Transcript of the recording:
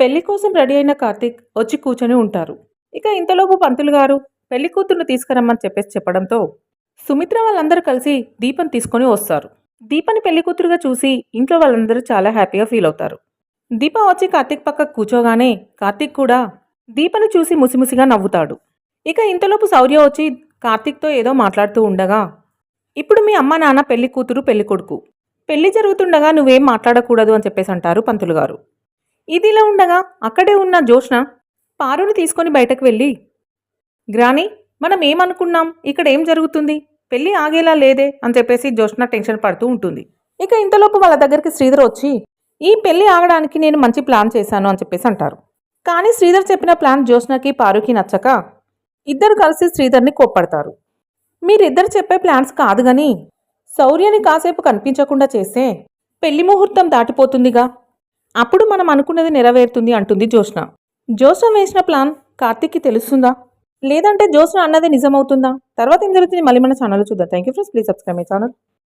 పెళ్ళి కోసం రెడీ అయిన కార్తీక్ వచ్చి కూర్చొని ఉంటారు. ఇక ఇంతలోపు పంతులు గారు పెళ్ళి కూతుర్ను తీసుకురమ్మని చెప్పేసి చెప్పడంతో సుమిత్ర వాళ్ళందరూ కలిసి దీపం తీసుకొని వస్తారు. దీపని పెళ్ళి కూతురుగా చూసి ఇంట్లో వాళ్ళందరూ చాలా హ్యాపీగా ఫీల్ అవుతారు. దీప వచ్చి కార్తీక్ పక్క కూర్చోగానే కార్తీక్ కూడా దీపని చూసి ముసిముసిగా నవ్వుతాడు. ఇక ఇంతలోపు శౌర్య వచ్చి కార్తీక్తో ఏదో మాట్లాడుతూ ఉండగా ఇప్పుడు మీ అమ్మ నాన్న పెళ్ళి కూతురు పెళ్ళి కొడుకు. పెళ్ళి జరుగుతుండగా నువ్వేం మాట్లాడకూడదు అని చెప్పేసి అంటారు పంతులు గారు. ఇదిలా ఉండగా అక్కడే ఉన్న జోష్న పారుని తీసుకొని బయటకు వెళ్ళి గ్రాని మనం ఏమనుకున్నాం? ఇక్కడ ఏం జరుగుతుంది? పెళ్ళి ఆగేలా లేదే? అని చెప్పేసి జోష్న టెన్షన్ పడుతూ ఉంటుంది. ఇక ఇంతలోపు వాళ్ళ దగ్గరికి శ్రీధర్ వచ్చి ఈ పెళ్ళి ఆగడానికి నేను మంచి ప్లాన్ చేశాను అని చెప్పేసి అంటారు. కానీ శ్రీధర్ చెప్పిన ప్లాన్ జోష్నకి పారుకి నచ్చక ఇద్దరు కలిసి శ్రీధర్ని కోప్పడతారు. మీరిద్దరు చెప్పే ప్లాన్స్ కాదు గాని శౌర్యని కాసేపు కనిపించకుండా చేస్తే పెళ్ళి ముహూర్తం దాటిపోతుందిగా. అప్పుడు మనం అనుకున్నది నెరవేరుతుంది అంటుంది జ్యోత్స్న. జోష్న వేసిన ప్లాన్ కార్తీక్కి తెలుస్తుందా? లేదంటే జ్యోత్స్న అన్నది నిజమవుతుందా? తర్వాత ఏం జరుగుతుంది మళ్ళీ మన ఛానల్ చూద్దాం. Thank you friends please subscribe my channel